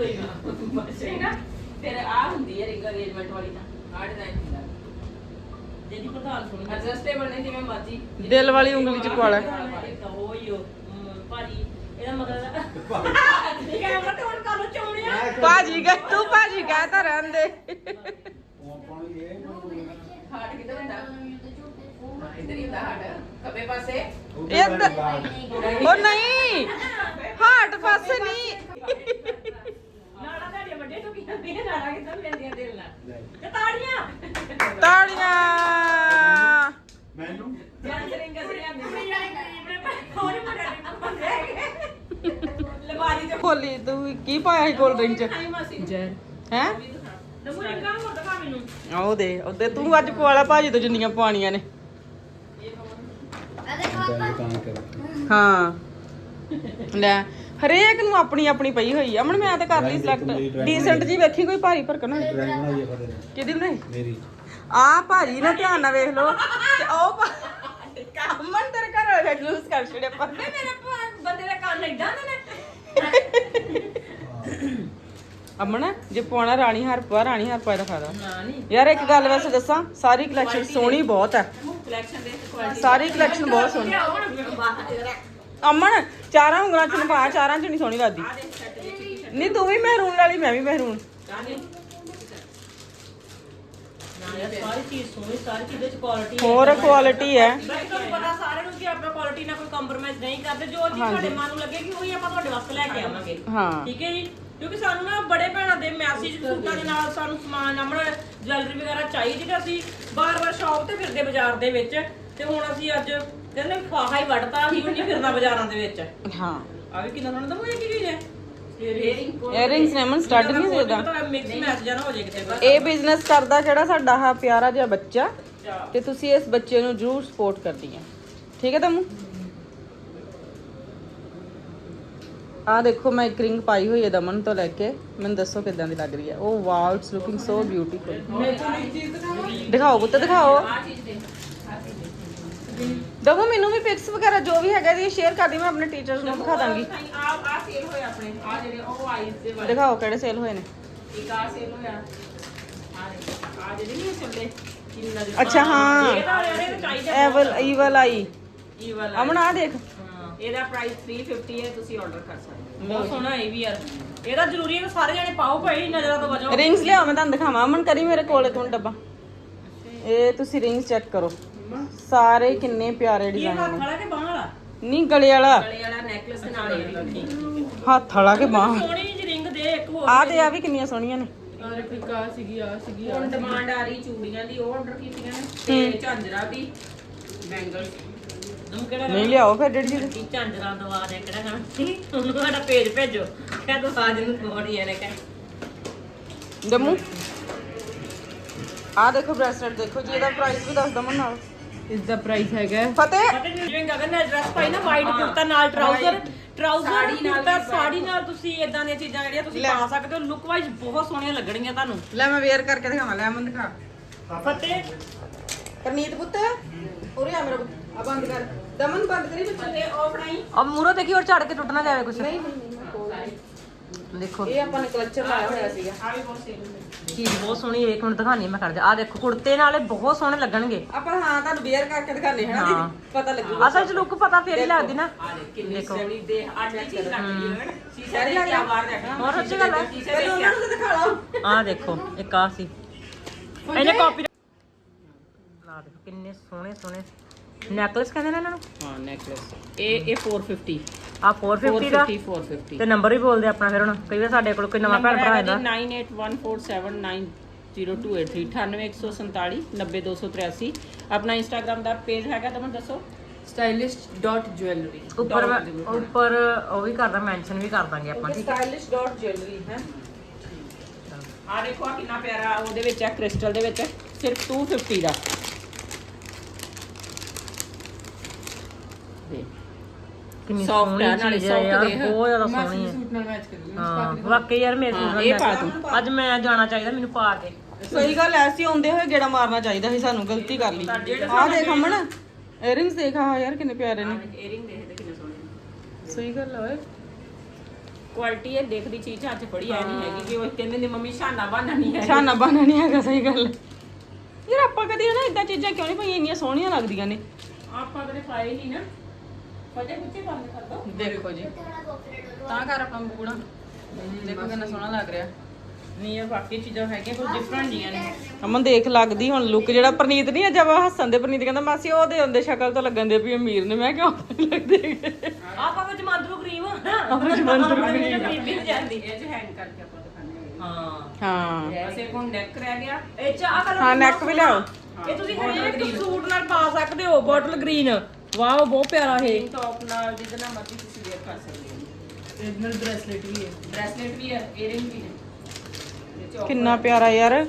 ਕੋਈ ਫਿਰ ਆ ਹੁੰਦੀ ਹੈ ਰਿੰਗ ਅਰੇਂਜਮੈਂਟ ਵਾਲੀ ਤਾਂ। ਆ ਡਿਜ਼ਾਈਨ ਹੁੰਦਾ ਜਿਹਦੀ ਪ੍ਰਧਾਨ ਸੁਣੀ ਐਡਜਸਟੇਬਲ ਨੇ ਜਿਵੇਂ ਮਰਜ਼ੀ। ਦਿਲ ਵਾਲੀ ਉਂਗਲੀ ਚ ਪਾ ਲੈ। ਉਹ ਹੀ ਉਹ ਭਾਜੀ ਇਹਦਾ ਮਤਲਬ ਠੀਕ ਹੈ ਮੈਂ ਤੇ ਹੁਣ ਕੱਲ ਚੋਣਿਆ ਭਾਜੀ ਕਹ ਤੂੰ ਭਾਜੀ ਕਹਿ ਤਾਂ ਰਹਿਣ ਦੇ। ਹਾਰਟ ਕਿੱਧਰ ਹੁੰਦਾ ਇੱਧਰ ਹੀ ਹੁੰਦਾ ਹਾਰਟ। ਖੱਬੇ ਪਾਸੇ। ਇੱਧਰ ਉਹ ਨਹੀਂ। ਹਾਰਟ ਪਾਸੇ। ਨਹੀਂ। ਵੱਡੇ ਟੁਕੀਆਂ ਵੀ ਨਾੜਾ ਕਿੱਧਰ ਲੈਂਦੀਆਂ ਦਿਲ ਨਾਲ? ਤੇ ਤਾੜੀਆਂ। ਤਾੜੀਆਂ। ਮੈਨੂੰ? ਜਨ ਰਿੰਗ ਅਸਰੀਆਂ ਦੀ ਕੁੜੀ ਵਾਲੇ ਗਰੀਬ ਨੇ ਹੋਰ ਮੁੰਡੇ ਨੇ ਪਾਉਂਦੇ ਹੈਗੇ ਲਵਾਰੀ ਤੇ ਖੋਲੀ ਤੂੰ ਕੀ ਪਾਇਆ ਸੀ ਕੋਲਡ ਡਰਿੰਕ ਚ? ਖਾਈ ਮਾਸੀ ਜੈ। ਹੈ? ਨਮੂ ਰਿੰਗਾਂ ਹੋਰ ਦਿਖਾ ਮੈਨੂੰ। ਆਓ ਦੇ ਉਹਦੇ ਤੂੰ ਅੱਜ ਪਵਾਲਾ ਭਾਜੀ ਤੋਂ ਜਿੰਨੀਆਂ ਪਾਣੀਆਂ ਨੇ। ਹਾਂ। ਲੈ। ਹਰੇਕ ਨੂੰ ਆਪਣੀ ਆਪਣੀ ਪਈ ਹੋਈ ਆ। ਅਮਨ ਮੈਂ ਤਾਂ ਕਰ ਲਈ ਸਿਲੈਕਟ ਡੀਸੈਂਟ ਜੀ ਵੇਖੀ ਕੋਈ ਭਾਰੀ ਭਰਕਣ ਡਰਾਇੰਗ ਬਣਾਈ ਹੈ ਫਤਿਹ ਕਿਹਦੀ ਬਣਾਈ? ਮੇਰੀ। ਆ ਭਾਜੀ ਨਾ ਧਿਆਨ ਨਾਲ ਵੇਖ ਲਓ। ਤੇ ਉਹ ਭਾ- ਅਮਨ ਤੇਰੇ ਘਰ ਵਾਲੇ ਕਰ ਛੜੇ ਪਰ ਮੇਰੇ ਭਾ- ਬੰਦੇ ਦਾ ਕੰਨ ਏਦਾਂ ਦੇ ਨੇ ਅਮਨ ਜੇ ਪਾਉਣਾ ਰਾਣੀ ਹਾਰ ਪਾ ਰਾਣੀ ਹਾਰ ਪਾ ਦਾ ਫਾਇਦਾ ਨਾ ਨਹੀਂ। ਯਾਰ ਇੱਕ ਗੱਲ ਵੈਸੇ ਦੱਸਾਂ ਸਾਰੀ ਕਲੈਕਸ਼ਨ ਸੋਹਣੀ ਬਹੁਤ ਹੈ ਕਲੈਕਸ਼ਨ ਦੇ ਕੁਆਲਿਟੀ ਸਾਰੀ ਕਲੈਕਸ਼ਨ ਬਹੁਤ ਸੋਹਣੀ। ਅਮਨ ਚਾਰਾਂ ਉਂਗਲਾਂ ਚ ਨਪਾ ਚਾਰਾਂ ਚ ਨਹੀਂ ਸੋਹਣੀ ਲੱਗਦੀ। ਨਹੀਂ ਤੂੰ ਵੀ ਮਹਿਰੂਨ ਵਾਲੀ ਮੈਂ ਵੀ ਮਹਿਰੂਨ। ਕਾਹਦੇ ਨਾ ਯਾਰ ਸਾਰੀ ਚੀਜ਼ ਸੋਹਣੀ ਸਾਰੀ ਚੀਜ਼ ਵਿੱਚ ਕੁਆਲਿਟੀ ਹੋਰ ਕੁਆਲਿਟੀ ਹੈ। ਬਾਕੀ ਤੁਹਾਨੂੰ ਪਤਾ ਸਾਰਿਆਂ ਨੂੰ ਕਿ ਆਪਣਾ ਕੁਆਲਿਟੀ ਨਾਲ ਕੋਈ ਕੰਪਰੋਮਾਈਜ਼ ਨਹੀਂ ਕਰਦੇ। ਜੋ ਚੀਜ਼ ਤੁਹਾਡੇ ਮਨ ਨੂੰ ਲੱਗੇਗੀ ਉਹੀ ਆਪਾਂ ਤੁਹਾਡੇ ਵਾਸਤੇ ਲੈ ਕੇ ਆਵਾਂਗੇ। ਹਾਂ। ਠੀਕ ਹੈ ਜੀ? ਕਿਉਂਕਿ ਸਾਨੂੰ ਨਾ ਬੜੇ ਭੈਣਾਂ ਦੇ ਮੈਸੇਜ ਸੂਟਾਂ ਦੇ ਨਾਲ ਸਾਨੂੰ ਸਮਾਨ ਅਮਣ ਜਵੈਲਰੀ ਵਗੈਰਾ ਚਾਹੀਦੀ ਅਸੀਂ ਬਾਰ-ਬਾਰ ਸ਼ਾਪ ਤੇ ਫਿਰਦੇ ਬਾਜ਼ਾਰ ਦੇ ਵਿੱਚ। ਤੇ ਹੁਣ ਅਸੀਂ ਅੱਜ ਕਹਿੰਦੇ ਫਾਹਾ ਹੀ ਵੜਤਾ ਅਸੀਂ ਹੁਣ ਨਹੀਂ ਫਿਰਨਾ ਬਾਜ਼ਾਰਾਂ ਦੇ ਵਿੱਚ। ਹਾਂ। ਆ ਵੀ ਕਿੰਨਾ ਸੋਹਣਾ ਤਾਂ ਇਹ ਕੀ ਚੀਜ਼ ਹੈ? ਏਅਰਿੰਗ ਇਅਰਿੰਗਸ ਨੇ ਅਮਨ ਸਟੱਡ ਨਹੀਂ ਦੇਦਾ ਮਿਕਸ ਮੈਚ ਜਾਣਾ ਹੋ ਜਾਏ ਕਿਤੇ ਬਸ। ਇਹ ਬਿਜ਼ਨਸ ਕਰਦਾ ਜਿਹੜਾ ਸਾਡਾ ਆ ਪਿਆਰਾ ਜਿਹਾ ਬੱਚਾ। ਤੇ ਤੁਸੀਂ ਇਸ ਬੱਚੇ ਨੂੰ ਜ਼ਰੂਰ ਸਪੋਰਟ ਕਰਦੀ ਆ। ਠੀਕ ਹੈ ਤਮੂ? ਆ ਦੇਖੋ ਮੈਂ ਇੱਕ ਰਿੰਗ ਪਾਈ ਹੋਈ ਹੈ ਦਮਨ ਤੋਂ ਲੈ ਕੇ। ਮੈਨੂੰ ਦੱਸੋ ਕਿਦਾਂ ਦੀ ਲੱਗ ਰਹੀ ਹੈ। ਉਹ wow it's looking so beautiful ਦਿਖਾਓ ਪੁੱਤ ਦਿਖਾਓ। ਆ ਚੀਜ਼ ਦੇ ਆ ਚੀਜ਼ ਦੇ ਦਮੂ ਮੈਨੂੰ ਵੀ ਪਿਕਸ ਵਗੈਰਾ ਜੋ ਵੀ ਹੈਗਾ ਜੀ ਸ਼ੇਅਰ ਕਰਦੀ ਮੈਂ ਆਪਣੇ ਟੀਚਰਸ ਨੂੰ ਦਿਖਾ ਦਾਂਗੀ। ਆ ਆ ਸੇਲ ਹੋਏ ਆਪਣੇ ਆ ਜਿਹੜੇ ਉਹ ਆਈਜ਼ ਦੇ ਵਾਲੇ। ਦਿਖਾਓ ਕਿਹੜੇ ਸੇਲ ਹੋਏ ਨੇ। ਇੱਕ ਆ ਸੇਲ ਹੋਇਆ। ਆ ਆ ਜਿਹੜੇ ਨਹੀਂ ਚੱਲਦੇ ਕਿੰਨਾ ਦੇ ਅੱਛਾ, ਹਾਂ। ਇਹਦਾ ਇਹਦੇ ਚਾਹੀਦਾ ਐਵਲ ਈਵਲ ਆਈ। ਇਹ ਵਾਲਾ ਅਮਨ ਆ ਦੇਖ। ਹਾਂ, ਇਹਦਾ ਪ੍ਰਾਈਸ 350 ਹੈ ਤੁਸੀਂ ਆਰਡਰ ਕਰ ਸਕਦੇ ਹੋ। ਬਹੁਤ ਸੋਹਣਾ ਇਹ ਵੀ ਯਾਰ ਇਹਦਾ ਜ਼ਰੂਰੀ ਹੈ ਕਿ ਸਾਰੇ ਜਣੇ ਪਾਓ ਭਾਈ ਨਜ਼ਰਾਂ ਤੋਂ ਬਚੋ ਰਿੰਗਸ ਲਿਆਓ ਮੈਂ ਤੁਹਾਨੂੰ ਦਿਖਾਵਾਂ। ਅਮਨ ਕਰੀ ਮੇਰੇ ਕੋਲੇ ਤੋਂ ਡੱਬਾ। ਇਹ ਤੁਸੀਂ ਰਿੰਗਸ ਚੈੱਕ ਕਰੋ। ਸਾਰੇ ਕਿੰਨੇ ਪਿਆਰੇ ਇਹ ਡਿਜ਼ਾਈਨ ਹੱਥ ਨੇ। ਵਾਲਾ ਕਿ ਬਾਹ ਵਾਲਾ? ਨਹੀਂ ਗਲੇ ਵਾਲਾ। ਗਲੇ ਵਾਲਾ ਨੈਕਲੇਸ ਦੇ ਨਾਲ ਇਹ ਵੀ ਹੱਥ ਵਾਲਾ ਕੇ ਬਾਹ? ਸੋਹਣੀ ਜਿਹੀ ਰਿੰਗ ਦੇ ਇੱਕ ਹੋਰ ਆ ਤੇ ਆ ਵੀ ਕਿੰਨੀਆਂ ਸੋਹਣੀਆਂ ਨੇ। ਹੁਣ ਡਿਮਾਂਡ ਆ ਰਹੀ ਚੂੜੀਆਂ ਦੀ ਉਹ ਆਰਡਰ ਕੀਤੀਆਂ ਨੇ। ਤੇ ਝਾਂਜਰਾ ਦੀ। ਬੈਂਗਲਸ ਕਿਹੜਾ ਨਹੀਂ ਲਿਆਓ ਫਿਰ ਡੇਢ ਜੀ ਕੀ ਝਾਂਜਰਾ ਦਵਾ ਦੇ ਕਿਹੜਾ ਕਹਣਾ ਉਹਨੂੰ ਸਾਡਾ ਪੇਜ ਭੇਜੋ। ਕਹਿ ਦੋ ਸਾਜ ਨੂੰ ਥੋੜੀ ਇਹਨੇ ਕਹਿ। ਦਮੂ। ਆ ਦੇਖੋ ਬ੍ਰੈਸਲੇਟ ਦੇਖੋ ਜੀ ਇਹਦਾ ਪ੍ਰਾਈਸ ਵੀ ਦੱਸ ਦਮਨ ਨਾਲ। ਇਸ ਦਾ ਪ੍ਰਾਈਸ ਹੈਗਾ ਫਤਿਹ! ਜਿਵੇਂ ਗਗਨ ਨੇ ਡਰੈਸ ਪਾਈ ਨਾ ਵਾਈਟ ਕੁੜਤਾ ਨਾਲ ਟਰਾਊਜ਼ਰ ਟਰਾਊਜ਼ਰ ਸਾੜੀ ਨਾਲ ਕੁੜਤਾ ਸਾੜੀ ਨਾਲ ਤੁਸੀਂ ਇਦਾਂ ਦੀਆਂ ਚੀਜ਼ਾਂ ਜਿਹੜੀਆਂ ਤੁਸੀਂ ਪਾ ਸਕਦੇ ਹੋ। ਲੁੱਕ ਵਾਈਜ਼ ਬਹੁਤ ਸੋਹਣੀਆਂ ਲੱਗਣਗੀਆਂ ਤੁਹਾਨੂੰ। ਲੈ ਮੈਂ ਵੇਅਰ ਕਰਕੇ ਦਿਖਾਵਾਂ ਲੈ ਅਮਨ ਦਿਖਾ। ਫਤਿਹ! ਕਰਨੀਤ ਪੁੱਤ ਉਰੇ ਆ ਮੇਰਾ ਪੁੱਤ। ਆ ਬੰਦ ਕਰ। ਦਮਨ ਬੰਦ ਕਰੀ ਬੱਚੇ ਫਤਿਹ ਉਹ ਬਣਾਈ। ਅਬ ਮੂਰੋ ਦੇਖੀ ਔਰ ਝੜ ਕੇ ਟੁੱਟ ਨਾ ਜਾਵੇ ਕੁਝ ਨਹੀਂ ਨਹੀਂ। ਦੇਖੋ। ਇਹ ਆਪਾਂ ਨੇ ਕਲਚਰ ਲਾਇਆ ਹੋਇਆ ਸੀਗਾ। ਆ ਵੀ ਬਹੁਤ ਸੇਲ ਚੀਜ਼ ਬਹੁਤ ਸੋਹਣੀ ਹੈ ਇੱਕ ਮਿੰਟ ਦਿਖਾਣੀ ਮੈਂ ਕਰ ਜਾ। ਆ ਦੇਖੋ ਕੁੜਤੇ ਨਾਲੇ ਬਹੁਤ ਸੋਹਣੇ ਲੱਗਣਗੇ। ਆਪਾਂ ਹਾਂ ਤੁਹਾਨੂੰ ਵੇਅਰ ਕਰਕੇ ਦਿਖਾਣੇ ਹੈ ਨਾ ਹਾਂ। ਪਤਾ ਲੱਗੂਗਾ। ਅਸਲ ਚ ਲੁੱਕ ਪਤਾ ਫੇਰ ਹੀ ਲੱਗਦੀ ਨਾ। ਆ ਕਿੰਨੀ ਦੇਖੋ। ਸੋਹਣੀ ਦੇ ਆਹ ਚੀਜ਼ ਲੱਗਦੀ ਹੈ। ਸ਼ੀਸ਼ੇ ਸਾਰੀ ਦੇ ਲੱਗ ਕੀ ਬਾਹਰ ਦੇਖਣਾ ਹੋਰ ਅੱਛੀ ਗੱਲ ਹੈ ਸ਼ੀਸ਼ੇ ਦੇ ਉਹਨਾਂ ਨੂੰ ਤਾਂ ਦਿਖਾ ਲਓ। ਆ ਦੇਖੋ ਇੱਕ ਆ ਸੀ। ਇਹਨੇ ਕਾਪੀ ਲਾ ਦੇਖੋ ਕਿੰਨੇ ਸੋਹਣੇ ਸੋਹਣੇ। ਨੈਕਲੇਸ ਕਹਿੰਦੇ ਨੇ ਇਹਨਾਂ ਨੂੰ? ਹਾਂ ਨੈਕਲੇਸ ਇਹ ਇਹ 450 ਆ 450 ਦਾ? 450 450 ਤੇ ਨੰਬਰ ਵੀ ਬੋਲਦੇ ਆਪਣਾ ਫਿਰ ਹੁਣ। ਕਈ ਵਾਰ ਸਾਡੇ ਕੋਲ ਕੋਈ ਨਵਾਂ ਭੈਣ ਭਰਾ ਆਉਂਦਾ 9814790283 98147 90283 ਆਪਣਾ ਇੰਸਟਾਗ੍ਰam ਦਾ ਪੇਜ ਹੈਗਾ ਤੁਹਾਨੂੰ ਦੱਸੋ? Stylish.jewelry ਉੱਪਰ ਮੈਂ- ਉੱਪਰ ਉਹ ਵੀ ਕਰਦਾ ਮੈਂਸ਼ਨ ਵੀ ਕਰ ਦਾਂਗੇ ਆਪਾਂ ਠੀਕ ਹੈ? stylish.jewelry ਹੈ? ਆ ਦੇਖੋ ਆ ਕਿੰਨਾ ਪਿਆਰਾ ਉਹਦੇ ਵਿੱਚ ਹੈ ਕ੍ਰਿਸਟਲ ਦੇ ਵਿੱਚ ਸਿਰਫ 250 ਦਾ ਦੇ। ਕਿੰਨੀ Soft ਸੋਹਣੀ ਹੈ, ਨਾਲੇ ਚੀਜ਼ ਹੈ soft ਯਾਰ ਦੇਖ। ਬਹੁਤ ਜ਼ਿਆਦਾ ਸੋਹਣੀ ਹੈ ਸੂਟ ਨਾਲ ਮੈਚ ਕਰੀ ਹਾਂ ਵਾਕਈ ਯਾਰ ਮੇਰੇ ਹਾਂ, ਸੂਟ ਇਹ ਨਾਲ ਪਾ match- ਅੱਜ ਮੈਂ ਜਾਣਾ ਚਾਹੀਦਾ ਮੈਨੂੰ ਪਾ ਕੇ। ਸਹੀ ਗੱਲ ਐ ਸੀ ਆਉਂਦੇ ਹੋਏ ਗੇੜਾ ਮਾਰਨਾ ਚਾਹੀਦਾ ਸੀ ਸਾਨੂੰ ਗਲਤੀ ਕਰ ਲਈ। ਆਹ ਦੇਖ ਅਮਨ ਇਅਰਿੰਗਸ ਦੇਖ ਆ ਯਾਰ ਕਿੰਨੇ ਪਿਆਰੇ ਨੇ। ਏਅਰਿੰਗ ਦੇਖਦੇ ਕਿੰਨੇ ਸੋਹਣੇ। ਸਹੀ ਗੱਲ ਓਏ। ਕੁਆਲਿਟੀ ਹੈ ਦੇਖਦੀ ਚੀਜ਼ ਹੱਥ ਫੜੀ ਐ ਨਹੀਂ ਹੈਗੀ ਕਿ ਉਹ ਕਹਿੰਦੇ ਨੇ ਮੰਮੀ ਸ਼ਾਨਾ ਬਾਨਾ ਨਹੀਂ ਹੈ ਛਾਨਾ ਬਾਨਾ ਨਹੀਂ ਹੈਗਾ ਸਹੀ ਗੱਲ ਯਾਰ ਆਪਾਂ ਕਦੀ ਨਾ ਇਦਾਂ ਚੀਜ਼ਾਂ ਕਿਉਂ ਨਹੀਂ ਪਾਈਆਂ? ਇੰਨੀਆਂ ਸੋਹਣੀਆਂ ਲੱਗਦੀਆਂ ਨੇ। ਆਪਾਂ ਕਦੇ ਪਾਏ ਨਹੀਂ ਨਾ। ਫਟੇ ਕੁੱਚੇ ਬੰਦ ਕਰ ਦੋ। ਦੇਖੋ ਜੀ। ਤਾਂ ਕਰ ਆਪਣਾ ਬੂੜਾ ਦੇਖੋ ਕਿੰਨਾ ਸੋਹਣਾ ਲੱਗ ਰਿਹਾ। ਨਹੀਂ ਇਹ ਬਾਕੀ ਚੀਜ਼ਾਂ ਹੈਗੀਆਂ ਕੁਝ ਡਿਫਰੈਂਟ ਨਹੀਂ ਨੇ। ਅਮਨ ਦੇਖ ਲੱਗਦੀ ਹੁਣ ਲੁੱਕ ਜਿਹੜਾ ਪ੍ਰਨੀਤ ਨਹੀਂ ਅੱਜ ਆਪਾਂ ਹੱਸਣ ਦੇ ਪ੍ਰਨੀਤ ਕਹਿੰਦਾ ਮਾਸੀ ਉਹਦੇ ਹੁੰਦੇ ਸ਼ਕਲ ਤੋਂ ਲੱਗਣ ਦੇ ਵੀ ਅਮੀਰ ਨੇ। ਮੈਂ ਕਿਉਂ ਲੱਗਦੇ ਆਪਾਂ ਵਿੱਚ ਮੰਦਰੂ ਕਰੀਮ ਆਪਾਂ ਵਿੱਚ ਮੰਦਰੂ ਕਰੀਮ ਵੀ ਜਾਂਦੀ। ਇਹ ਚ ਹੈਂਗ ਕਰਕੇ ਆਪਾਂ ਦਿਖਾਣੇ ਹਾਂ। ਹਾਂ। ਵੈਸੇ ਕੋਣ ਨੈਕ ਰਹਿ ਗਿਆ। ਇਹ ਚ ਆ ਕਲਰ ਹਾਂ ਨੈਕ ਵੀ ਲਿਆਓ। ਇਹ ਤੁਸੀਂ ਹਰੇਕ ਸੂਟ ਨਾਲ ਪਾ ਸਕਦੇ ਹੋ ਬੋਟਲ ਗ੍ਰੀਨ ਵਾਓ ਬਹੁਤ ਪਿਆਰਾ ਇਹ। ਟੌਪ ਨਾਲ ਜਿਹਦੇ ਨਾਲ ਮਰਜ਼ੀ ਤੁਸੀਂ ਵੇਅਰ ਕਰ ਸਕਦੇ ਹੋ। ਇਹਦੇ ਨਾਲ ਬ੍ਰੈਸਲੇਟ ਵੀ ਹੈ। ਬ੍ਰੈਸਲੇਟ ਵੀ ਹੈ ਏਅਰਿੰਗ ਵੀ ਹੈ। ਕਿੰਨਾ ਪਿਆਰਾ ਯਾਰ।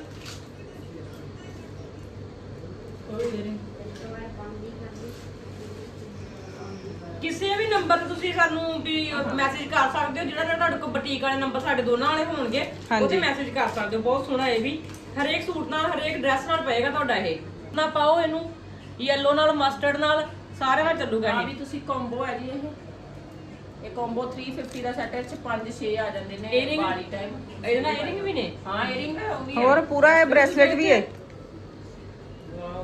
ਕਿਸੇ ਵੀ ਨੰਬਰ ਤੇ ਤੁਸੀਂ ਸਾਨੂੰ ਵੀ ਮੈਸੇਜ ਕਰ ਸਕਦੇ ਹੋ ਜਿਹੜਾ ਤੁਹਾਡੇ ਕੋਲ ਬੁਟੀਕ ਵਾਲੇ ਨੰਬਰ ਸਾਡੇ ਦੋਨਾਂ ਵਾਲੇ ਹੋਣਗੇ। ਉਹਤੇ ਮੈਸੇਜ ਕਰ ਸਕਦੇ ਹੋ। ਬਹੁਤ ਸੋਹਣਾ ਇਹ ਵੀ। ਹਰੇਕ ਸੂਟ ਨਾਲ ਹਰੇਕ ਡਰੈਸ ਨਾਲ ਪਏਗਾ ਤੁਹਾਡਾ ਇਹ। ਨਾ ਪਾਓ ਇਹਨੂੰ। ਯੈਲੋ ਨਾਲ ਮਸਟਰਡ ਨਾਲ ਸਾਰੇ ਨਾਲ ਚੱਲੂਗਾ ਆ ਇਹ। ਵੀ ਤੁਸੀਂ ਕੰਬੋ ਹੈ ਜੀ ਇਹ। ਇਹ ਕੰਬੋ 350 ਦਾ ਸੈਟ ਹੈ ਚ 5 6 ਆ ਜਾਂਦੇ ਨੇ Earring? ਬਾਰੀ ਟਾਈਮ ਇਹਦੇ ਨਾਲ ਇਅਰਿੰਗ ਵੀ ਨੇ? ਹਾਂ ਏਅਰਿੰਗ ਹੈ ਉਹ ਵੀ ਹੈ। ਹੋਰ ਪੂਰਾ ਇਹ ਬ੍ਰੈਸਲੇਟ ਵੀ ਹੈ।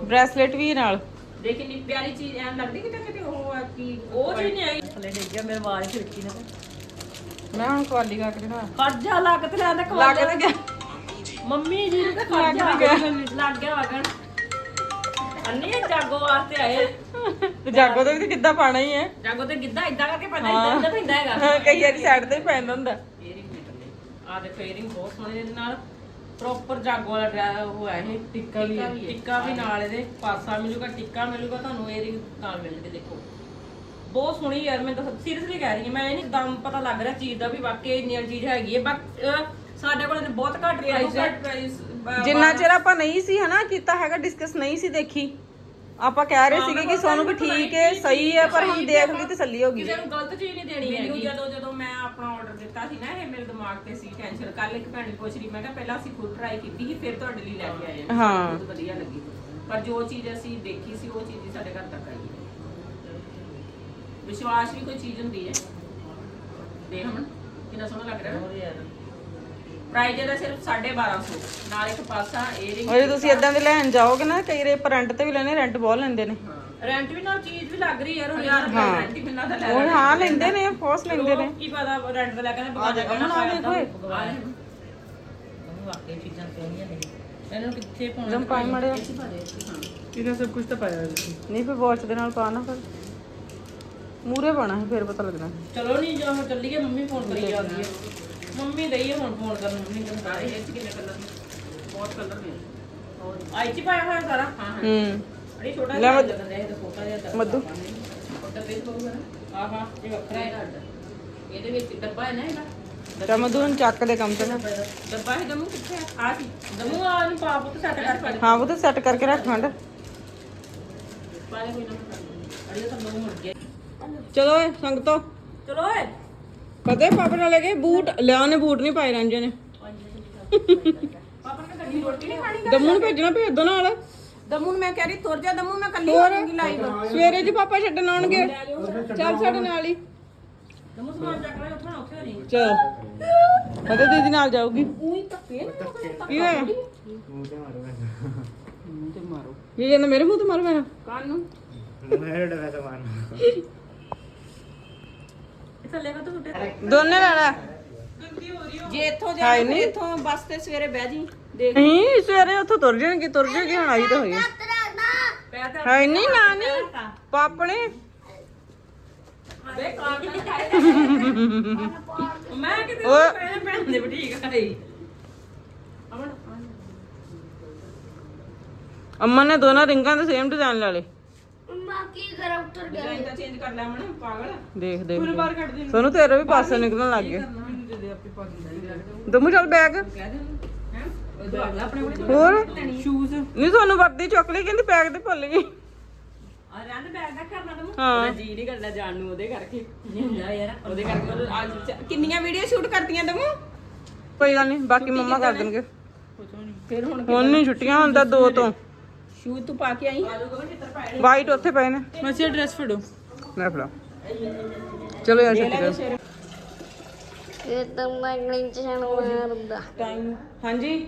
ਬ੍ਰੈਸਲੇਟ ਵੀ ਨਾਲ। ਦੇਖ ਕਿੰਨੀ ਪਿਆਰੀ ਚੀਜ਼ ਐਂ ਲੱਗਦੀ ਕਿ ਕਿਤੇ ਉਹ ਆ ਕਿ ਉਹ ਚੀਜ਼ ਨਹੀਂ ਆਈ। ਥੱਲੇ ਡਿੱਗ ਗਿਆ ਮੇਰੇ ਵਾਲ ਛਿੜਕੀ ਨਾ। ਮੈਂ ਹੁਣ ਕੁਆਲੀ ਕਰਕੇ ਦਿਖਾ। ਖਰਜਾ ਲੱਗ ਤੇ ਤੇ ਲੱਗ ਤੇ ਗਿਆ ਮੰਮੀ ਜੀ ਨੂੰ ਤਾਂ ਲੱਗ ਖਰਜਾ ਵੀ ਗਿਆ। ਲੱਗ ਗਿਆ ਵਗਣ। ਅੰਨੀ ਜਾਗੋ ਵਾਸਤੇ ਆਏ। ਤੇ ਜਾਗੋ ਤੇ ਵੀ ਤੇ ਕਿੱਦਾਂ ਪਾਣਾ ਹੀ ਹੈ। ਜਾਗੋ ਤੇ ਗਿੱਧਾ ਇਦਾਂ ਕਰਕੇ ਪੈਂਦਾ ਇਦਾਂ ਇਦਾਂ ਪੈਂਦਾ ਹੈਗਾ। ਹਾਂ, ਕਈ ਵਾਰੀ ਸਾਈਡ ਤੇ ਹੀ ਪੈਂਦਾ ਹੁੰਦਾ। ਏਅਰਿੰਗ ਵੀ ਆ ਦੇਖੋ ਏਅਰਿੰਗ ਬਹੁਤ ਸੋਹਣੇ ਇਹਦੇ ਨਾਲ। ਪ੍ਰੋਪਰ ਜਾਗੋ ਵਾਲਾ ਡਰਾ ਉਹ ਹੈ ਇਹ ਟਿੱਕਾ ਵੀ ਹੈ। ਟਿੱਕਾ ਵੀ ਹੈ। ਵੀ ਨਾਲ ਇਹਦੇ ਪਾਸਾ ਮਿਲੂਗਾ ਟਿੱਕਾ ਮਿਲੂਗਾ ਤੁਹਾਨੂੰ ਏਅਰਿੰਗ ਨਾਲ ਮਿਲਣਗੇ ਦੇਖੋ। ਬਹੁਤ ਸੋਹਣੀ ਯਾਰ ਮੈਂ ਤਾਂ ਸੀਰੀਅਸਲੀ ਕਹਿ ਰਹੀ ਹਾਂ ਮੈਂ ਇਹ ਨਹੀਂ ਦਮ ਪਤਾ ਲੱਗ ਰਿਹਾ ਚੀਜ਼ ਦਾ ਵੀ ਵਾਕਈ ਇੰਨੀ ਚੀਜ਼ ਹੈਗੀ ਹੈ ਬਟ ਸਾਡੇ ਕੋਲ ਬਹੁਤ ਘੱਟ ਪ੍ਰਾਈਸ ਹੈ। ਪ੍ਰਾਈਸ ਜਿੰਨਾ ਚਿਰ ਆਪਾਂ ਨਹੀਂ ਸੀ ਹਨਾ ਕੀਤਾ ਹੈਗਾ ਡਿਸਕਸ ਨਹੀਂ ਸੀ ਦੇਖੀ। ਆਪਾਂ ਕਹਿ ਰਹੇ ਸੀਗੇ ਕਿ ਸੋਨੂੰ ਵੀ ਠੀਕ ਹੈ ਸਹੀ ਹੈ ਪਰ ਹੁਣ ਦੇਖ ਲਈ ਤਸੱਲੀ ਹੋ ਗਈ। ਕਿਸੇ ਨੂੰ ਗਲਤ ਚੀਜ਼ ਨਹੀਂ ਦੇਣੀ ਮੈਨੂੰ ਹੈਗੀ। ਜਦੋਂ ਜਦੋਂ ਮੈਂ ਆਪਣਾ ਆਰਡਰ ਦਿੱਤਾ ਸੀ ਨਾ ਇਹ ਮੇਰੇ ਦਿਮਾਗ ਤੇ ਸੀ ਟੈਨਸ਼ਨ ਕੱਲ ਇੱਕ ਭੈਣ ਪੁੱਛ ਰਹੀ ਮੈਂ ਕਿਹਾ ਪਹਿਲਾਂ ਅਸੀਂ ਖੁਦ ਟਰਾਈ ਕੀਤੀ ਸੀ ਫਿਰ ਤੁਹਾਡੇ ਲਈ ਲੈ ਕੇ ਆਏ ਹਾਂ। ਹਾਂ। ਬਹੁਤ ਵਧੀਆ ਲੱਗੀ। ਪਰ ਜੋ ਚੀਜ਼ ਅਸੀਂ ਦੇਖੀ ਸੀ ਉਹ ਚੀਜ਼ ਹੀ ਸਾਡੇ ਘਰ ਤੱਕ ਆਈ। ਹੈ ਵਿਸ਼ਵਾਸ ਵੀ ਕੋਈ ਚੀਜ਼ ਹੁੰਦੀ ਹੈ। ਦੇਖ ਹੁਣ ਕਿੰਨਾ ਸੋਹਣਾ ਲੱਗ ਰਿਹਾ ਨਾ। ਪ੍ਰਾਈਸ ਇਹਦਾ ਸਿਰਫ 1250 ਨਾਲ ਇੱਕ ਪਾਸਾ ਏਅਰਿੰਗ ਉਹ ਜੇ ਤੁਸੀਂ ਇਦਾਂ ਦੇ ਲੈਣ ਜਾਓਗੇ ਨਾ ਕਈ ਰੇ ਰੈਂਟ ਤੇ ਵੀ ਲੈਣੇ ਰੈਂਟ ਬਹੁਤ ਲੈਂਦੇ ਨੇ। ਰੈਂਟ ਵੀ ਨਾਲ ਚੀਜ਼ ਵੀ ਲੱਗ ਰਹੀ ਯਾਰ ਉਹ ਯਾਰ ਹਾਂ। ਰੈਂਟ ਹੀ ਕਿੰਨਾ ਦਾ ਲੈ ਉਹ ਹਾਂ ਲੈਂਦੇ ਨੇ ਫੋਰਸ ਲੈਂਦੇ ਨੇ। ਕੀ ਪਤਾ ਰੈਂਟ ਤੇ ਲੈ ਕੇ ਨਾ ਬਗਾ ਦੇ ਅਮਨ ਆ ਦੇਖੋ। ਇਹ। ਵਾਕਈ ਚੀਜ਼ਾਂ ਸੋਹਣੀਆਂ ਨੇ। ਇਹਨਾਂ ਨੂੰ ਕਿੱਥੇ ਪਾਉਣਾ ਜਮ ਪਾਈ ਮੜਿਆ ਇਹਨਾਂ ਸਭ ਕੁਝ ਤਾਂ ਪਾਇਆ ਨਹੀਂ ਫਿਰ ਵਾਚ ਦੇ ਨਾਲ ਪਾਣਾ ਫਿਰ। ਮੂਰੇ ਪਾਣਾ ਹੈ ਫਿਰ ਪਤਾ ਲੱਗਣਾ। ਚਲੋ ਨਹੀਂ ਜੋ ਹੁਣ ਚੱਲੀਏ ਮੰਮੀ ਫੋਨ ਕਰੀ ਜਾਂਦੀ ਹੈ। ਮੰਮੀ ਦਈਏ ਹੁਣ ਫੋਨ ਕਰਨ ਮੰਮੀ ਨੂੰ ਸਾਰੇ ਇਹ ਚ ਕਿੰਨੇ ਕਲਰ ਨੇ? ਬਹੁਤ ਕਲਰ ਨੇ। ਹੋਰ ਆਈ ਚ ਪਾਇਆ ਹੋਇਆ ਸਾਰਾ? ਹਾਂ ਹਾਂ। ਹੂੰ। ਅੜੀ ਛੋਟਾ ਲੈ ਜਿਹਾ ਮੱਧ- ਲੱਗਦਾ ਇਹ ਤਾਂ ਛੋਟਾ ਜਿਹਾ ਤਾਂ ਮੱਧੂ। ਡੱਬੇ ਚ ਹੋਊਗਾ ਨਾ? ਆਹਾ ਇਹ ਵੱਖਰਾ ਹੈ। ਅੱਡ। ਇਹਦੇ ਵਿੱਚ ਡੱਬਾ ਹੈ ਨਾ ਇਹਦਾ? ਚਮਦੂ ਨੂੰ ਚੱਕ ਦੇ ਕੰਮ ਤੇ ਨਾ। ਡੱਬਾ ਹੈ ਦਮੂ ਕਿੱਥੇ ਆ? ਆ ਸੀ ਦਮੂ ਆ ਨੂੰ ਪਾ ਪੁੱਤ ਸੈੱਟ ਕਰ ਪਾ ਹਾਂ ਉਹ ਤਾਂ ਸੈੱਟ ਕਰਕੇ ਰੱਖ ਖੰਡ। ਪਾਲੇ ਕੋਈ ਨਾ ਅੜੀ ਤਾਂ ਦਮੂ ਮੁੜ ਗਿਆ। ਚਲੋ ਏ ਸੰਗਤੋ। ਚਲੋ ਓਏ। ਪਤਾ ਪਾਪਾ ਨਾਲ ਲੈ ਕੇ ਬੂਟ ਲਿਆ ਨੇ ਬੂਟ ਨਹੀਂ ਪਾਏ ਰਾਂਝੇ ਨੇ। ਪਾਪਾ ਨੇ ਗੱਡੀ ਰੋਟੀ ਨਹੀਂ ਖਾਣੀ ਦਮੂ ਨੂੰ ਭੇਜਣਾ ਭੇਜ ਦੋ ਨਾਲ। ਦਮੂ ਨੂੰ ਮੈਂ ਕਹਿ ਰਹੀ ਤੁਰ ਜਾ ਦਮੂ ਮੈਂ ਕੱਲੀ ਹੋਰ? ਹੋਊਂਗੀ ਲਾਈਵ ਸਵੇਰੇ ਜੀ ਪਾਪਾ ਛੱਡਣ ਆਉਣਗੇ। ਚੱਲ ਸਾਡੇ ਨਾਲ ਹੀ। ਦਮੂ ਸਮਾਨ ਚੱਕ ਲੈ ਉੱਥੇ ਨਾ ਉੱਥੇ ਨਹੀਂ ਚਲੋ। ਪਤਾ ਦੀਦੀ ਨਾਲ ਜਾਊਗੀ। ਉਹੀ ਧੱਕੇ ਨਾ ਕੀ ਹੋਇਆ ਮੂੰਹ ਤੇ ਮਾਰੋ ਮੂੰਹ ਤੇ ਮਾਰੋ ਇਹ ਕਹਿੰਦਾ ਮੇਰੇ ਮੂੰਹ ਤੇ ਮਾਰ ਮੇਰਾ ਕੰਨ? ਨੂੰ ਮੇਰੇ ਡਵੇ ਤੇ ਮਾਰਨਾ? ਥੱਲੇ ਕਾ ਦੋਨੇ ਲੈ ਲੈ ਜੇ ਇੱਥੋਂ ਜਾ ਹਾਏ ਨੀ। ਇੱਥੋਂ ਬੱਸ ਤੇ ਸਵੇਰੇ ਬਹਿ ਜੀ ਦੇਖ। ਨਹੀਂ ਸਵੇਰੇ ਉੱਥੋਂ ਤੁਰ ਜਾਣਗੇ ਤੁਰ ਜਾਣਗੇ ਹੁਣ ਆਈ ਤਾਂ ਹੋਈ ਹੈ ਨਹੀਂ ਨਾ? ਨਹੀਂ ਪਾਪਣੇ ਵੇ ਕਾਰ ਤਾਂ ਚਾਹੀਦਾ ਮੈਂ ਕਿਤੇ ਓਏ। ਪੈਰ ਭੈਣ ਦੇ ਬੁਟੀਕ ਆਈ ਅਮਨ ਅਮਨ। ਨੇ ਦੋਨਾਂ ਰਿੰਗਾਂ ਦੇ ਸੇਮ ਡਿਜ਼ਾਈਨ ਲਾ ਲਏ। ਡਿਜ਼ਾਈਨ ਤਾਂ ਚੇਂਜ ਕਰ ਲੈ ਮਣ ਪਾਗਲ। ਦੇਖ ਦੇਖ। ਪੂਰੇ ਬਾਹਰ ਕੱਢ ਦੇ ਸੋਨੂੰ ਤੇਰੇ ਵੀ ਪਾਸੇ ਨਿਕਲਣ ਲੱਗ ਗਏ। ਦਮੂ ਚੱਲ ਬੈਗ ਕਹਿ ਦੇ ਹੈ? ਉਹ ਦੋ ਅਗਲਾ ਆਪਣੇ ਕੋਲ। ਹੋਰ? ਸ਼ੂਜ਼ ਨਹੀਂ ਤੁਹਾਨੂੰ ਵਰਦੀ ਚੁੱਕ ਲਈ ਕਹਿੰਦੀ ਬੈਗ ਤੇ ਭੁੱਲ ਗਈ। ਆ ਰੰਨ ਬੈਗ ਦਾ ਕਰਨਾ ਤੂੰ ਹਾਂ। ਜੀ ਨਹੀਂ ਕਰਦਾ ਜਾਣ ਨੂੰ ਉਹਦੇ ਕਰਕੇ। ਜਾ ਯਾਰ ਉਹਦੇ ਕਰਕੇ ਉਹ ਅੱਜ ਚ- ਕਿੰਨੀਆਂ ਵੀਡੀਓ ਸ਼ੂਟ ਕਰਤੀਆਂ ਦਮੂ? ਕੋਈ ਗੱਲ ਨਹੀਂ ਬਾਕੀ ਮੰਮਾ ਕਰ ਦੇਣਗੇ। ਫਿਰ ਹੁਣ ਹੁਣ ਨਹੀਂ ਛੁੱਟੀਆਂ ਹੁੰਦਾ ਦੋ ਤੋਂ। ਸ਼ੂਜ਼ ਤੂੰ ਪਾ ਕੇ ਆਈ ਵਾਈਟ ਉੱਥੇ ਪਏ ਨੇ। ਮਾਸੀ ਆ ਡਰੈਸ ਫੜੋ। ਲੈ ਫੜਾ। ਚਲੋ ਯਾਰ ਛੇਤੀ ਕਰ। ਇਹ ਤਾਂ ਮੈਂ ਗਲਿੰਚ ਮਾਰਦਾ। ਟਾਈਮ ਹਾਂਜੀ?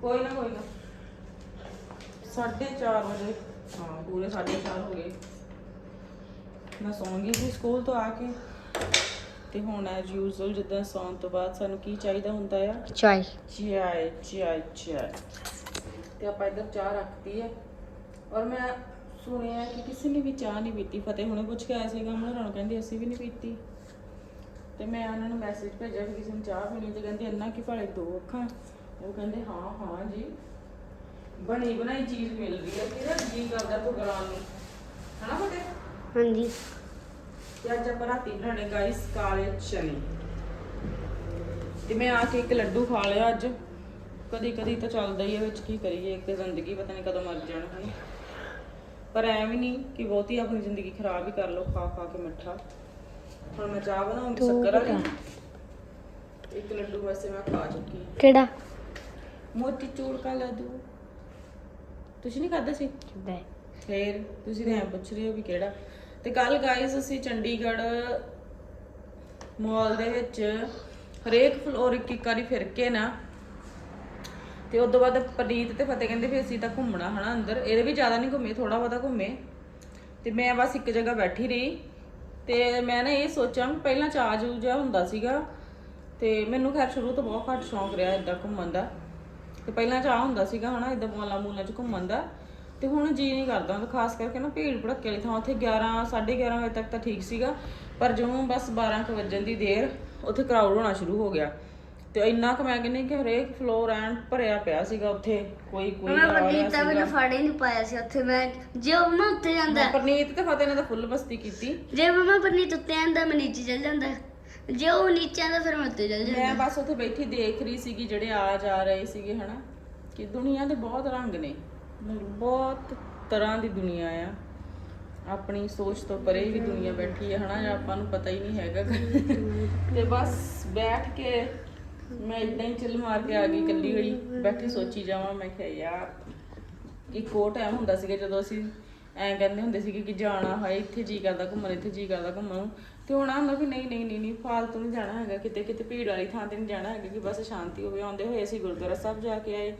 ਕੋਈ ਨਾ ਕੋਈ ਨਾ। 4:30 ਵਜੇ। ਹਾਂ ਪੂਰੇ 4:30 ਹੋ ਗਏ। ਮੈਂ ਸੌਂ ਗਈ ਸੀ ਸਕੂਲ ਤੋਂ ਆ ਕੇ। ਤੇ ਹੁਣ ਐਸ ਯੂਜ਼ੁਅਲ ਜਿੱਦਾਂ ਸੌਣ ਤੋਂ ਬਾਅਦ ਸਾਨੂੰ ਕੀ ਚਾਹੀਦਾ ਹੁੰਦਾ ਤੇ ਆਪਾਂ ਇੱਧਰ ਚਾਹ ਰੱਖਤੀ ਹੈ। ਔਰ ਮੈਂ ਸੁਣਿਆ ਕਿ ਕਿਸੇ ਨੇ ਵੀ ਚਾਹ ਨਹੀਂ ਪੀਤੀ ਫਤਿਹ ਹੁਣੇ ਪੁੱਛ ਕੇ ਆਇਆ ਸੀਗਾ ਉਹਨਾਂ ਨੂੰ ਕਹਿੰਦੇ ਅਸੀਂ ਵੀ ਨਹੀਂ ਪੀਤੀ। ਤੇ ਮੈਂ ਉਹਨਾਂ ਨੂੰ ਮੈਸੇਜ ਭੇਜਿਆ ਕਿ ਕਿਸੇ ਨੂੰ ਚਾਹ ਪੀਣੀ ਤੇ ਕਹਿੰਦੇ ਇੰਨਾ ਕਿ ਭਾਲੇ ਦੋ ਅੱਖਾਂ? ਉਹ ਕਹਿੰਦੇ ਹਾਂ ਹਾਂ ਜੀ। ਬਣੀ ਬਣਾਈ ਚੀਜ਼ ਮਿਲ ਰਹੀ ਹੈ। ਤੇਰਾ ਜੀ ਕਰਦਾ ਗਲਾਂ ਨੂੰ ਹਨਾ ਫਤਿਹ? ਹਾਂਜੀ। ਤੇ ਅੱਜ ਆਪਾਂ ਰਾਤੀ ਬਣਾਣੇ ਗਾਇਸ ਕਾਲੇ ਚਨੇ। ਤੇ ਮੈਂ ਆ ਕੇ ਇੱਕ ਲੱਡੂ ਖਾ ਲਿਆ ਅੱਜ। ਕਦੀ ਕਦੀ ਤਾਂ ਚੱਲਦਾ ਹੀ ਹੈ ਵਿੱਚ ਕੀ ਕਰੀਏ ਇੱਕ ਜ਼ਿੰਦਗੀ ਪਤਾ ਨਹੀਂ ਕਦੋਂ ਮਰ ਜਾਣਾ ਹੈ। ਪਰ ਐ ਵੀ ਨਹੀਂ ਕਿ ਬਹੁਤੀ ਆਪਣੀ ਜ਼ਿੰਦਗੀ ਖਰਾਬ ਹੀ ਕਰ ਲਓ ਖਾ ਖਾ ਕੇ ਮਿੱਠਾ। ਹੁਣ ਮੈਂ ਚਾਹ ਬਣਾਉਂਗੀ ਸ਼ੱਕਰ ਵਾਲੀ ਇੱਕ ਲੱਡੂ ਵੈਸੇ ਮੈਂ ਖਾ ਚੁੱਕੀ ਹਾਂ। ਕਿਹੜਾ? ਮੋਤੀ ਚੂਰ ਕਾ ਲੱਡੂ। ਤੁਸੀਂ ਨਹੀਂ ਖਾਦਾ ਸੀ? ਦੇ ਫੇਰ ਤੁਸੀਂ ਤਾਂ ਐਂ ਪੁੱਛ ਰਹੇ ਹੋ ਵੀ ਕਿਹੜਾ? ਤੇ ਕੱਲ ਗਾਇਸ ਅਸੀਂ ਚੰਡੀਗੜ੍ਹ ਮਾਲ ਦੇ ਵਿੱਚ ਹਰੇਕ ਫਲੋਰ ਇੱਕ ਇੱਕ ਵਾਰੀ ਫਿਰ ਕੇ ਨਾ ਤੇ ਉਸ ਤੋਂ ਬਾਅਦ ਪ੍ਰੀਤ ਤੇ ਫਤਿਹ ਕਹਿੰਦੇ ਵੀ ਅਸੀਂ ਤਾਂ ਘੁੰਮਣਾ ਹਨਾ ਅੰਦਰ, ਇਹਦੇ ਵੀ ਜ਼ਿਆਦਾ ਨਹੀਂ ਘੁੰਮੇ ਥੋੜਾ ਬਹੁਤਾ ਘੁੰਮੇ। ਤੇ ਮੈਂ ਬਸ ਇੱਕ ਜਗ੍ਹਾ ਬੈਠੀ ਰਹੀ। ਤੇ ਮੈਂ ਨਾ ਇਹ ਸੋਚਿਆ ਵੀ ਪਹਿਲਾਂ ਚਾਹ ਜੂ ਜਿਹਾ ਹੁੰਦਾ ਸੀਗਾ। ਤੇ ਮੈਨੂੰ ਖੈਰ ਸ਼ੁਰੂ ਤੋਂ ਬਹੁਤ ਘੱਟ ਸ਼ੌਂਕ ਰਿਹਾ ਇਦਾਂ ਘੁੰਮਣ ਦਾ। ਤੇ ਪਹਿਲਾਂ ਚਾਹ ਹੁੰਦਾ ਸੀਗਾ ਹਨਾ ਇਦਾਂ ਮੌਲਾ ਮੂਲਾ ਚ ਘੁੰਮਣ ਦਾ। ਤੇ ਹੁਣ ਜੀ ਨਹੀਂ ਕਰਦਾ ਖਾਸ ਕਰਕੇ ਨਾ ਭੀੜ ਭੜੱਕੇ ਵਾਲੀ ਥਾਂ, ਉੱਥੇ 11 11:30 ਵਜੇ ਤੱਕ ਤਾਂ ਠੀਕ ਸੀਗਾ। ਪਰ ਜਦੋਂ ਬਸ 12 ਕੁ ਵਜਣ ਦੀ ਦੇਰ, ਉੱਥੇ ਕਰਾਊਡ ਹੋਣਾ ਸ਼ੁਰੂ ਹੋ ਗਿਆ। ਤੇ ਇੰਨਾ ਕੁ ਮੈਂ ਕਹਿੰਦੀ ਕਿ ਹਰੇਕ ਫਲੋਰ ਐਨ ਭਰਿਆ ਪਿਆ ਸੀਗਾ ਉੱਥੇ ਕੋਈ ਕੋਈ ਮੈਂ ਆ ਰਿਹਾ ਸੀਗਾ। ਮੈਨੂੰ ਫੜ ਹੀ ਨਹੀਂ ਪਾਇਆ ਸੀ ਉੱਥੇ ਮੈਂ ਜੇ ਉਹ ਨਾ ਉੱਤੇ ਜਾਂਦਾ। ਪਰਨੀਤ ਤੇ ਫਤਿਹ ਨੇ ਤਾਂ ਫੁੱਲ ਬਸਤੀ ਕੀਤੀ। ਜੇ ਮੈਂ ਪਨੀਤ ਉੱਤੇ ਆਂਦਾ ਮੈਂ ਨੀਚੇ ਚੱਲ ਜਾਂਦਾ। ਜੇ ਉਹ ਨੀਚੇ ਆਂਦਾ ਫਿਰ ਮੈਂ ਉੱਤੇ ਚੱਲ ਜਾਂਦਾ। ਮੈਂ ਬਸ ਉੱਥੇ ਬੈਠੀ ਦੇਖ ਰਹੀ ਸੀਗੀ ਜਿਹੜੇ ਆ ਜਾ ਰਹੇ ਸੀਗੇ ਹਨਾ। ਕਿ ਦੁਨੀਆ ਦੇ ਬਹੁਤ ਰੰਗ ਨੇ। ਮਤਲਬ ਬਹੁਤ ਤਰ੍ਹਾਂ ਦੀ ਦੁਨੀਆ ਆ। ਆਪਣੀ ਸੋਚ ਤੋਂ ਪਰੇ ਵੀ ਦੁਨੀਆ ਬੈਠੀ ਹੈ ਹਨਾ। ਜਾਂ ਆਪਾਂ ਨੂੰ ਪਤਾ ਹੀ ਨਹੀਂ ਹੈਗਾ। ਤੇ ਬਸ ਬੈਠ ਕੇ ਮੈਂ ਇਦਾਂ ਹੀ ਚਿੱਲ ਮਾਰ ਕੇ ਆ ਗਈ ਇਕੱਲੀ ਹੋਈ ਬੈਠੀ ਸੋਚੀ ਜਾਵਾਂ ਮੈਂ ਕਿਹਾ ਯਾਰ ਇੱਕ ਉਹ ਟਾਈਮ ਹੁੰਦਾ ਸੀਗਾ ਜਦੋਂ ਅਸੀਂ ਐਂ ਕਹਿੰਦੇ ਹੁੰਦੇ ਸੀਗੇ ਕਿ ਜਾਣਾ ਹੈ ਇੱਥੇ ਜੀ ਕਰਦਾ ਘੁੰਮਣ ਇੱਥੇ ਜੀ ਕਰਦਾ ਘੁੰਮਣ। ਤੇ ਹੁਣ ਆਹ ਹੁੰਦਾ ਵੀ ਨਹੀਂ ਨਹੀਂ ਨਹੀਂ ਨਹੀਂ ਫਾਲਤੂ ਨਹੀਂ ਜਾਣਾ ਹੈਗਾ ਕਿਤੇ ਕਿਤੇ ਭੀੜ ਵਾਲੀ ਥਾਂ ਤੇ ਨਹੀਂ ਜਾਣਾ ਹੈਗਾ ਕਿ ਬਸ ਸ਼ਾਂਤੀ ਹੋਵੇ। ਆਉਂਦੇ ਹੋਏ ਅਸੀਂ ਗੁਰਦੁਆਰਾ ਸਾਹਿਬ ਜਾ ਕੇ ਆਏ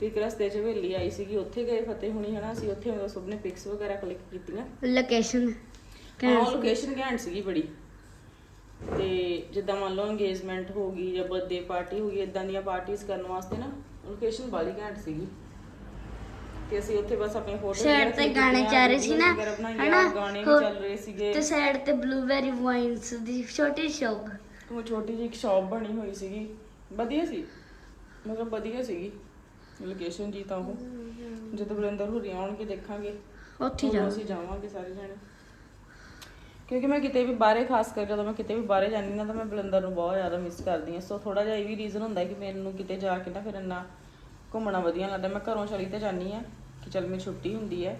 ਤੇ ਇੱਕ ਰਸਤੇ 'ਚ ਹਵੇਲੀ ਆਈ ਸੀਗੀ ਉੱਥੇ ਗਏ ਫਤਿਹ ਹੁਣੀ ਹਨਾ ਅਸੀਂ ਉੱਥੇ ਸਭ ਨੇ ਪਿਕਸ ਵਗੈਰਾ ਕਲਿੱਕ ਕੀਤੀਆਂ। ਲੋਕੇਸ਼ਨ ਹਾਂ ਲੋਕੇਸ਼ਨ ਘੈਂਟ ਸੀਗੀ ਬੜੀ। ਤੇ ਜਿੱਦਾਂ ਮੰਨ ਲਓ ਇੰਗੇਜਮੈਂਟ ਹੋ ਗਈ ਜਾਂ ਬਰਥਡੇ ਪਾਰਟੀ ਹੋ ਗਈ ਇਦਾਂ ਦੀਆਂ ਪਾਰਟੀਆਂ ਕਰਨ ਵਾਸਤੇ ਨਾ ਲੋਕੇਸ਼ਨ ਬਾਲੀ ਘੈਂਟ ਸੀਗੀ। ਤੇ ਅਸੀਂ ਉੱਥੇ ਬਸ ਆਪਣੀ ਫੋਟੋ ਸਾਈਡ ਤੇ ਗਾਣੇ ਚੱਲ ਰਹੇ ਸੀ ਨਾ ਹਨਾ? ਗਾਣੇ ਵੀ ਚੱਲ ਰਹੇ ਸੀਗੇ। ਤੇ ਸਾਈਡ ਤੇ ਬਲੂਬੈਰੀ ਵਾਈਨਸ ਦੀ ਛੋਟੀ ਸ਼ੌਪ ਉਹ ਛੋਟੀ ਜਿਹੀ ਇੱਕ ਸ਼ਾਪ ਬਣੀ ਹੋਈ ਸੀਗੀ। ਵਧੀਆ ਸੀ। ਮਤਲਬ ਵਧੀਆ ਸੀਗੀ। ਲੋਕੇਸ਼ਨ ਜੀ ਤਾਂ ਉਹ। ਜਦੋਂ ਬਲਿੰਦਰ ਹੁਰੀ ਆਉਣਗੇ ਦੇਖਾਂਗੇ। ਉੱਥੇ ਉਦੋਂ ਜਾ ਅਸੀਂ ਜਾਵਾਂਗੇ ਸਾਰੇ ਜਣੇ। ਕਿਉਂਕਿ ਮੈਂ ਕਿਤੇ ਵੀ ਬਾਹਰੇ ਖਾਸ ਕਰ ਜਦੋਂ ਮੈਂ ਕਿਤੇ ਵੀ ਬਾਹਰੇ ਜਾਂਦੀ ਨਾ ਤਾਂ ਮੈਂ ਬਲਿੰਦਰ ਨੂੰ ਬਹੁਤ ਜ਼ਿਆਦਾ ਮਿਸ ਕਰਦੀ ਹਾਂ। ਸੋ ਥੋੜਾ ਜਿਹਾ ਇਹ ਵੀ ਰੀਜ਼ਨ ਹੁੰਦਾ ਕਿ ਮੈਨੂੰ ਕਿਤੇ ਜਾ ਕੇ ਨਾ ਫਿਰ ਇੰਨਾ ਘੁੰਮਣਾ ਵਧੀਆ ਲੱਗਦਾ। ਮੈਂ ਘਰੋਂ ਚਲੀ ਤੇ ਜਾਂਦੀ ਆ ਕਿ ਚੱਲ ਮੇਰੀ ਛੁੱਟੀ ਹੁੰਦੀ ਹੈ।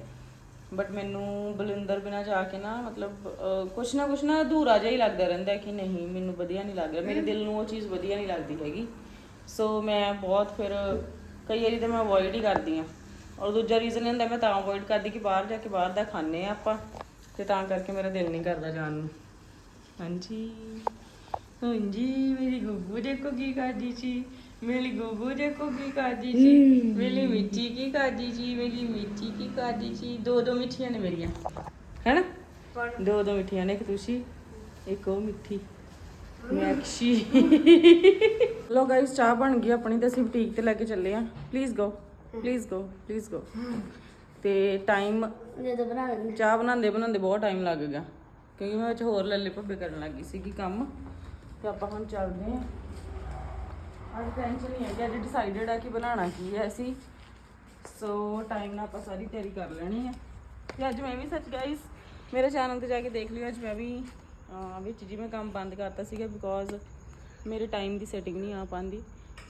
ਬਟ ਮੈਨੂੰ ਬਲਿੰਦਰ ਬਿਨਾ ਜਾ ਕੇ ਨਾ ਮਤਲਬ ਕੁਛ ਨਾ ਕੁਛ ਨਾ ਅਧੂਰਾ ਜਿਹਾ ਹੀ ਲੱਗਦਾ ਰਹਿੰਦਾ ਕਿ ਨਹੀਂ ਮੈਨੂੰ ਵਧੀਆ ਨਹੀਂ ਲੱਗ ਰਿਹਾ। ਮੇਰੇ ਦਿਲ ਨੂੰ ਉਹ ਚੀਜ਼ ਵਧੀਆ ਨਹੀਂ ਲੱਗਦੀ ਹੈਗੀ। ਸੋ ਮੈਂ ਬਹੁਤ ਫਿਰ ਕਈ ਵਾਰੀ ਤਾਂ ਮੈਂ ਅਵੋਇਡ ਹੀ ਕਰਦੀ ਆ ਔਰ ਦੂਜਾ ਰੀਜ਼ਨ ਇਹ ਹੁੰਦਾ ਮੈਂ ਤਾਂ ਅਵੋਇਡ ਕਰਦੀ ਕਿ ਬਾਹਰ ਜਾ ਕੇ ਬਾਹਰ ਦਾ ਖਾਣੇ ਆ ਆਪਾਂ। ਤੇ ਤਾਂ ਕਰਕੇ ਮੇਰਾ ਦਿਲ ਨਹੀਂ ਕਰਦਾ ਜਾਣ ਨੂੰ। ਹਾਂਜੀ। ਹਾਂਜੀ ਮੇਰੀ ਗੁੱਗੂ ਦੇਖੋ ਕੀ ਕਰਦੀ ਸੀ। ਮੇਰੀ ਗੁੱਗੂ ਦੇਖੋ ਕੀ ਕਰਦੀ ਸੀ। ਮੇਰੀ ਮਿੱਚੀ ਕੀ ਕਰਦੀ ਸੀ। ਮੇਰੀ ਮਿੱਚੀ ਕੀ ਕਰਦੀ ਸੀ। ਦੋ ਦੋ ਮਿੱਠੀਆਂ ਨੇ ਮੇਰੀਆਂ। ਹੈਨਾ? ਦੋ ਦੋ ਮਿੱਠੀਆਂ ਨੇ ਇੱਕ ਤੁਸੀਂ ਇੱਕ ਉਹ ਮਿੱਠੀ। ਮੈਕਸ਼ੀ। ਲੋ ਗਾਇਸ ਚਾਹ ਬਣ ਗਈ ਆਪਣੀ ਤੇ ਅਸੀਂ ਬੁਟੀਕ ਤੇ ਲੈ ਕੇ ਚੱਲੇ ਆ। Please go please go please go ਤੇ ਟਾਈਮ ਜਦੋਂ ਬਣਾ ਲੈਂਦੇ ਚਾਹ ਬਣਾਉਂਦੇ ਬਣਾਉਂਦੇ ਬਹੁਤ ਟਾਈਮ ਲੱਗ ਗਿਆ। ਕਿਉਂਕਿ ਮੈਂ ਵਿੱਚ ਹੋਰ ਲੱਲੇ ਭੱਬੇ ਕਰਨ ਲੱਗੀ ਸੀਗੀ ਕੰਮ। ਤੇ ਆਪਾਂ ਹੁਣ ਚੱਲਦੇ ਹਾਂ। ਅੱਜ ਟੈਨਸ਼ਨ ਨਹੀਂ ਹੈ ਕਿ ਅੱਜ ਡਿਸਾਈਡਡ ਆ ਕਿ ਬਣਾਉਣਾ ਕੀ ਹੈ ਅਸੀਂ। ਸੋ ਟਾਈਮ ਨਾਲ ਆਪਾਂ ਸਾਰੀ ਤਿਆਰੀ ਕਰ ਲੈਣੀ ਹੈ ਤੇ ਅੱਜ ਮੈਂ ਵੀ ਸੱਚ ਗਾਇਸ ਮੇਰੇ ਚੈਨਲ ਤੇ ਜਾ ਕੇ ਦੇਖ ਲਿਓ ਅੱਜ ਮੈਂ ਵੀ ਵਿੱਚ ਜਿਵੇਂ ਕੰਮ ਬੰਦ ਕਰਤਾ ਸੀਗਾ ਬਿਕੋਜ਼ ਮੇਰੇ ਟਾਈਮ ਦੀ ਸੈਟਿੰਗ ਨਹੀਂ ਆ ਪਾਉਂਦੀ।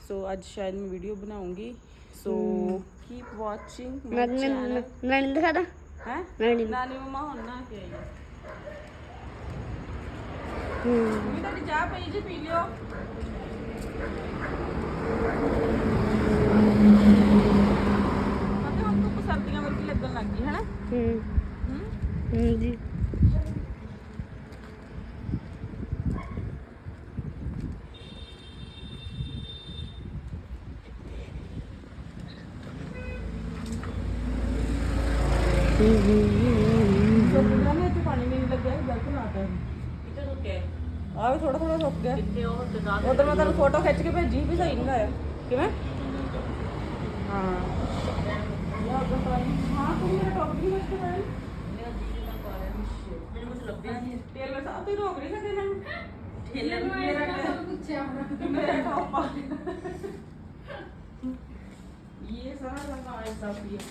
ਸੋ ਅੱਜ ਸ਼ਾਇਦ ਮੈਂ ਵੀਡੀਓ ਬਣਾਉਂਗੀ। ਸੋ ਕੀਪ ਵਾਚਿੰਗ ਮੈਂ ਮੈਂ ਮੈਂ ਨਹੀਂ ਦਿਖਾਦਾ ਹੈ? ਮੈਂ ਨਹੀਂ ਨਾਨੀ ਮਮਾ ਹੁਣ ਨਾ ਕੇ ਆਈ ਹੈ। ਵੀ ਤੁਹਾਡੀ ਚਾਹ ਪਈ ਜੀ ਪੀ ਲਿਓ। ਪਤਾ ਹੁਣ ਧੁੱਪ ਸਰਦੀਆਂ ਵਰਗੀ ਲੱਗਣ ਲੱਗ ਗਈ ਹੈ ਨਾ ਹੂੰ। ਹੂੰ? ਜੀ ਸੁੱਕ ਗਿਆ ਇੱਥੇ ਪਾਣੀ ਨਹੀਂ ਲੱਗਿਆ ਗਲਤ ਲਾਤਾ ਕਿੱਥੇ ਰੁਕੇ ਆ ਵੀ ਥੋੜਾ ਥੋੜਾ ਸੁੱਕ ਗਿਆ। ਕਿੱਥੇ ਉਹ ਦੁਕਾਨ ਉਧਰ ਮੈਂ ਤੁਹਾਨੂੰ ਫੋਟੋ ਖਿੱਚ ਕੇ ਭੇਜੀ ਵੀ ਸਹੀ ਨਹੀਂ ਆਇਆ ਕਿਵੇਂ? ਹਾਂ। ਯਾ ਹਾਂ ਤੂੰ ਮੇਰਾ ਟੌਪ ਵੀ ਮਸਤ ਹੈ ਮੈਨੂੰ ਕੁਝ ਲੱਭਿਆ ਨਹੀਂ ਤੇਲ ਮੈਂ ਸਾਥ ਹੀ ਰੋਕ ਨਹੀਂ ਸਕਦੇ ਮੈਨੂੰ ਠੇਲੇ ਨੂੰ ਮੇਰਾ ਮੇਰਾ ਟੌਪ ਆ ਇਹ ਸਾਰਾ ਰੰਗ ਐਸਾ ਵੀ ਹੈ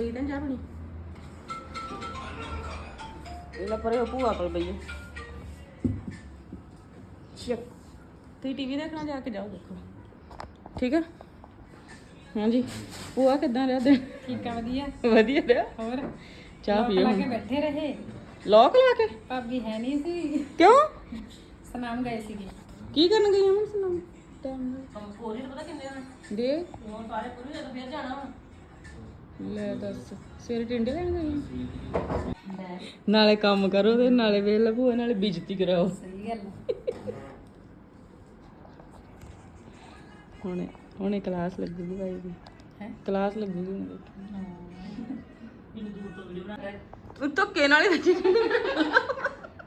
ਇਹ ਤਾਂ ਜਾ ਬਣੀ ਇਹਲਾ ਪਰੇ ਉਹ ਭੂਆ ਕੋਲ ਬਈਏ। ਚੱਕ। ਤੁਸੀਂ ਟੀਵੀ ਦੇਖਣਾ ਜਾ ਕੇ ਜਾਓ ਦੇਖੋ। ਠੀਕ ਹੈ ਹਾਂਜੀ। ਭੂਆ ਕਿੱਦਾਂ ਰਿਹਾ ਦਿਨ? ਠੀਕ ਆ ਵਧੀਆ। ਵਧੀਆ ਰਿਹਾ? ਹੋਰ? ਚਾਹ ਪੀਓ ਲਾ ਹੁਣ। ਕੇ ਬੈਠੇ ਰਹੇ। ਲੋਕ ਲਾ ਕੇ? ਭਾਬੀ ਹੈ ਨਹੀਂ ਸੀ। ਕਿਉਂ? ਸਨਾਮ ਗਏ ਸੀਗੇ। ਕੀ ਕਰਨ ਗਈ ਅਮਨ ਸੁਣਾਓ ਟਾਈਮ ਕੋਰੀ ਪਤਾ ਕਿੰਨੇ ਹਨ ਦੇ ਹੁਣ ਸਾਰੇ ਪੂਰੇ ਜਦੋਂ ਫੇਰ ਜਾਣਾ ਵਾ। ਲੈ ਦੱਸ ਸਵੇਰੇ ਟਿੰਡੇ ਲੈਣ ਗਈ? ਨਾਲੇ ਕੰਮ ਕਰੋ ਤੇ ਨਾਲੇ ਵੇਖ ਲਾ ਭੂਆ ਨਾਲੇ ਬਿਜਤੀ ਕਰਾਓ। ਸਹੀ ਗੱਲ। ਹੁਣੇ ਹੁਣੇ ਕਲਾਸ ਲੱਗੂਗੀ ਦੀ। ਹੈਂ? ਕਲਾਸ ਲੱਗੂਗੀ ਹੁਣ ਦੇਖੀ। ਧੱਕੇ ਨਾਲ ਹੀ ਵੱਜੀ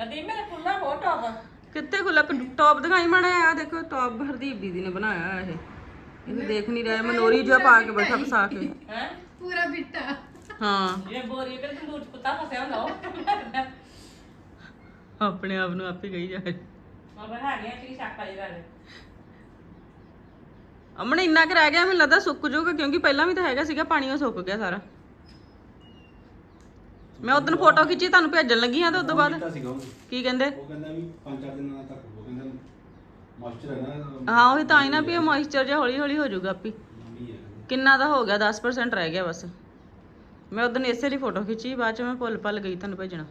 ਅਦੇ ਮੇਰਾ ਖੁੱਲਾ ਹੋ ਟੌਪ ਕਿੱਥੇ ਖੁੱਲਾ ਟੌਪ ਦਿਖਾਈ ਮਾੜਾ ਆ ਦੇਖੋ ਟੌਪ ਹਰਦੀਪ ਦੀਦੀ ਨੇ ਬਣਾਇਆ ਹੋਇਆ ਇਹ। ਇਹ ਦੇਖ ਨਹੀਂ ਰਿਹਾ ਮਨੋਰੀ ਜਿਹਾ ਪਾ ਕੇ ਬੈਠਾ ਫਸਾ ਕੇ। ਹੈ? ਪੂਰਾ ਬਿੱਟਾ। ਹਾਂ। ਇਹ ਬੋਰੀ ਤੇ ਤੰਦੂਰ ਚ ਕੁੱਤਾ ਫਸਿਆ ਹੁੰਦਾ ਉਹ? ਆਪਣੇ ਆਪ ਨੂੰ ਆਪੇ ਗਈ ਜਾ ਮੈਂ ਬਣਾ ਗਿਆ ਕਿ ਸ਼ੱਕ ਵਾਲੀ ਗੱਲ। ਅਮਨ ਇੰਨਾ ਕੁ ਰਹਿ ਗਿਆ ਮੈਨੂੰ ਲੱਗਦਾ ਸੁੱਕ ਜਾਊਗਾ ਕਿਉਂਕਿ ਪਹਿਲਾਂ ਵੀ ਤਾਂ ਹੈਗਾ ਸੀਗਾ ਪਾਣੀ ਉਹ ਸੁੱਕ ਗਿਆ ਸਾਰਾ। ਮੈਂ ਉਦੋਂ ਫੋਟੋ ਖਿੱਚੀ ਤੁਹਾਨੂੰ ਭੇਜਣ ਲੱਗੀ ਹਾਂ ਤੇ ਉਦੋਂ ਬਾਅਦ। ਕੀਤਾ ਸੀਗਾ ਉਹ। ਕੀ ਕਹਿੰਦੇ? ਉਹ ਕਹਿੰਦਾ ਵੀ ਪੰਜ ਚਾਰ ਦਿਨਾਂ ਤੱਕ ਉਹ ਕਹਿੰਦਾ ਮਾਸਟਰ ਹੈ ਨਾ ਹਾਂ ਉਹੀ ਤਾਂ ਹੀ ਨਾ ਵੀ ਇਹ ਮੋਇਸਚਰ ਜਿਹਾ ਹੌਲੀ ਹੌਲੀ ਹੋ ਜਾਊਗਾ ਆਪੀ। ਹੈ। ਕਿੰਨਾ ਦਾ ਹੋ ਗਿਆ? 10% ਰਹਿ ਗਿਆ ਬਸ। ਮੈਂ ਉਦੋਂ ਇਸੇ ਲਈ ਫੋਟੋ ਖਿੱਚੀ ਬਾਅਦ ਚ ਮੈਂ ਭੁੱਲ ਭੱਲ ਗਈ ਤੁਹਾਨੂੰ ਭੇਜਣਾ।